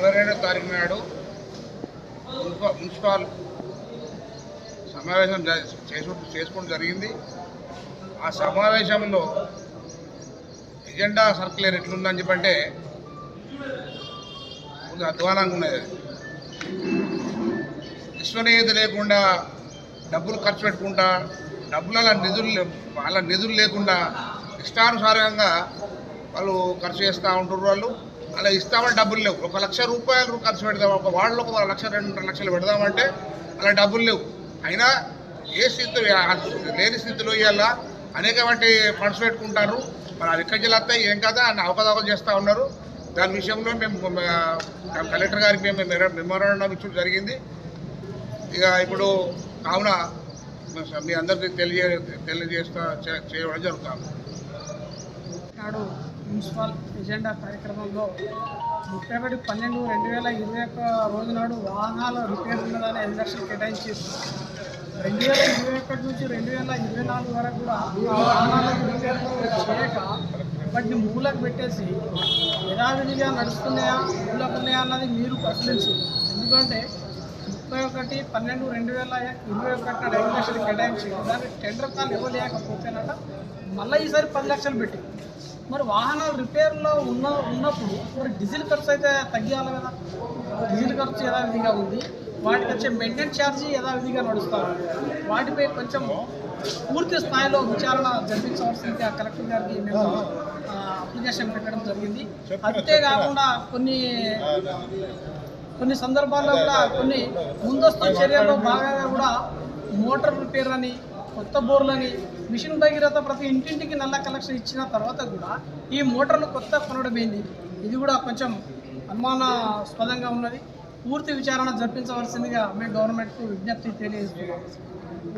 ఇరవై రెండో తారీఖు నాడు మున్సిపల్ మున్సిపల్ సమావేశం జ- చేసుకోవడం జరిగింది. ఆ సమావేశంలో ఎజెండా సర్కులర్ ఎట్లుందని చెప్పంటే కొంచెం అధ్వానంగా ఉన్నది విశ్వనీయత లేకుండా డబ్బులు ఖర్చు పెట్టుకుంటా డబ్బుల నిధులు లే- వాళ్ళ నిధులు లేకుండా ఇష్టానుసారంగా వాళ్ళు ఖర్చు చేస్తూ ఉంటారు వాళ్ళు. అలా ఇస్తామని డబ్బులు లేవు. ఒక లక్ష రూపాయలు ఖర్చు పెడదాం. ఒక వాళ్ళు ఒక లక్ష రెండు లక్షలు పెడదామంటే అలా డబ్బులు లేవు. అయినా ఏ స్థితిలో లేని స్థితిలో ఇవాళ అనేకమంటి ఫండ్స్ పెట్టుకుంటారు. మరి అవి ఎక్కడికి వస్తాయి? ఏం కదా అని అవకతవకలు చేస్తూ ఉన్నారు. దాని విషయంలో మేము కలెక్టర్ గారికి మేము మెమోరాండం ఇచ్చడం జరిగింది. ఇక ఇప్పుడు కావున మీ అందరికీ తెలియజే తెలియజేస్తా చేయడం జరుగుతాము మున్సిపల్ ఎజెండా కార్యక్రమంలో ముప్పై ఒకటి పన్నెండు రెండు వేల ఇరవై ఒక్క రోజు నాడు వాహనాల రిపేర్ ఉన్నదని ఐదు లక్షలు కేటాయించి రెండు వేల ఇరవై ఒకటి నుంచి రెండు వేల ఇరవై నాలుగు వరకు కూడా వాహనాలకు రిపేర్లు చేయక వాటిని మూలకు పెట్టేసి యథావిధిగా నడుస్తున్నాయా మూలకు ఉన్నాయా అన్నది మీరు పరిశీలించు ఎందుకంటే ముప్పై ఒకటి పన్నెండు రెండు వేల ఇరవై ఒకటి నాడు ఐదు లక్షలు కేటాయించి దానికి టెండర్ కాల్ ఇవ్వలేకపోతేనట మళ్ళీ ఈసారి పది లక్షలు పెట్టి మరి వాహనాలు రిపేర్లో ఉన్న ఉన్నప్పుడు మరి డీజిల్ ఖర్చు అయితే తగ్గియాలి కదా? డీజిల్ ఖర్చు యథావిధిగా ఉంది. వాటికి వచ్చే మెయింటెనెన్స్ ఛార్జీ యథావిధిగా నడుస్తారు వాటిపై కొంచెం పూర్తి స్థాయిలో విచారణ జరిపించవలసింది ఆ కలెక్టర్ గారికి మేము అప్లికేషన్ పెట్టడం జరిగింది. అంతేకాకుండా కొన్ని కొన్ని సందర్భాల్లో కూడా కొన్ని ముందస్తు చర్యల్లో భాగంగా కూడా మోటార్ రిపేర్ అని కొత్త బోర్లని మిషన్ భగీరథ ప్రతి ఇంటింటికి నల్ల కలెక్షన్ ఇచ్చిన తర్వాత కూడా ఈ మోటార్లు కొత్త కొనడమైంది. ఇది కూడా కొంచెం అనుమానాస్పదంగా ఉన్నది. పూర్తి విచారణ జరిపించవలసిందిగా మేము గవర్నమెంట్కు విజ్ఞప్తి తెలియజేస్తున్నాం.